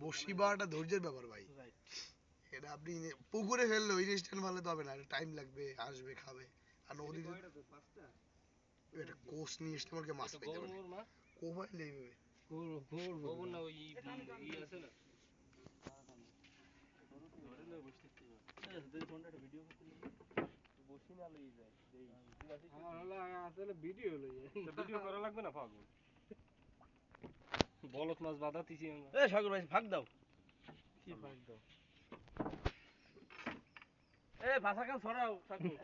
বসি বাটা ধৈর্যের ব্যাপার ভাই। এটা আপনি পুকুরে ফেললে ওই ইনস্ট্যান্ট মারলে তো হবে না টাইম লাগবে আসবে খাবে। আর নদীতে এটা কোষ নিয়ে এসে আমাকে মাছ পেতে হবে। কোপাই লেবে বলত মাছ বাধা দিছি এ সাগর ভাই ফাঁক দাও। এ ভাষা কান ছড়াও সাগর।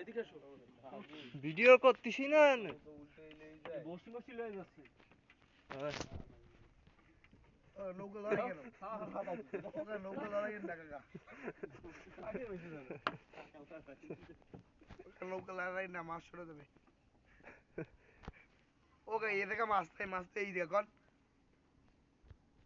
এদিকে এসো। ভিডিও করতেছি না বসি বসি লয়ে যাচ্ছে। নৌকা লড়াই কেন? নৌকা লড়াই কেন যাবে। নৌকা লড়াই না মাছ ছড়ে দেবে ওকে এ থেকে মাছ তাই মাছ তো এই দেখুন ফলায় যাবে না ওর বাবা সূর্যটা তো অস্থির আসতেছে হ্যাঁ?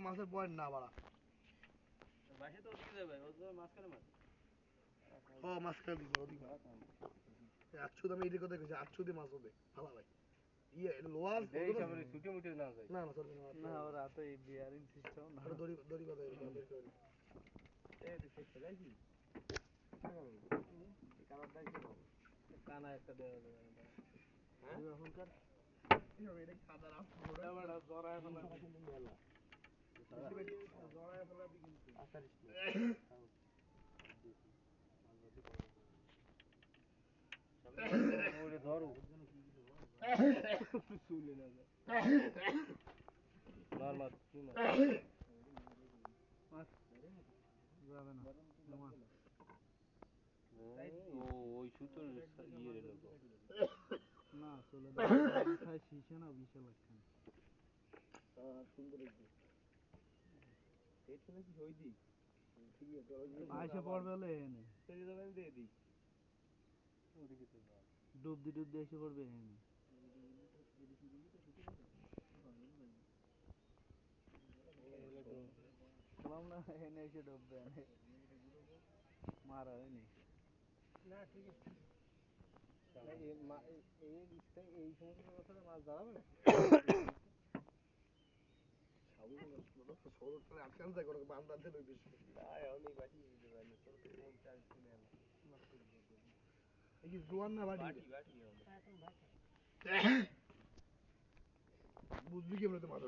মাছের পয়েন্ট না বাড়া তো যাবে মাঝখানে মাছ ও মাছ খেয়ে দিবো ওদিকে আমি এদিকে কথা কইছি মাছ হবে ভালো ভাই ইয়ে লোয়ার ছুটে মুটে না যায় না। না না না ওরা তো এই বিয়ারিং সিস্টেম না দড়ি দড়ি বাঁধা ধরো চুলে না যায় মার ও ওই সুতোর ইয়ে লোক। না চলে খাই শিশে না বিশাল একখান আইসে পড়বে হলে এনে। ডুব দি ডুব দি এসে পড়বে এনে। বললাম না এনে এসে ডুববে মারা হয়নি এই মা- এই- এই দিকটা- বছরে মাছ ধরাবে না পারি না তোর তো কেমন মাছ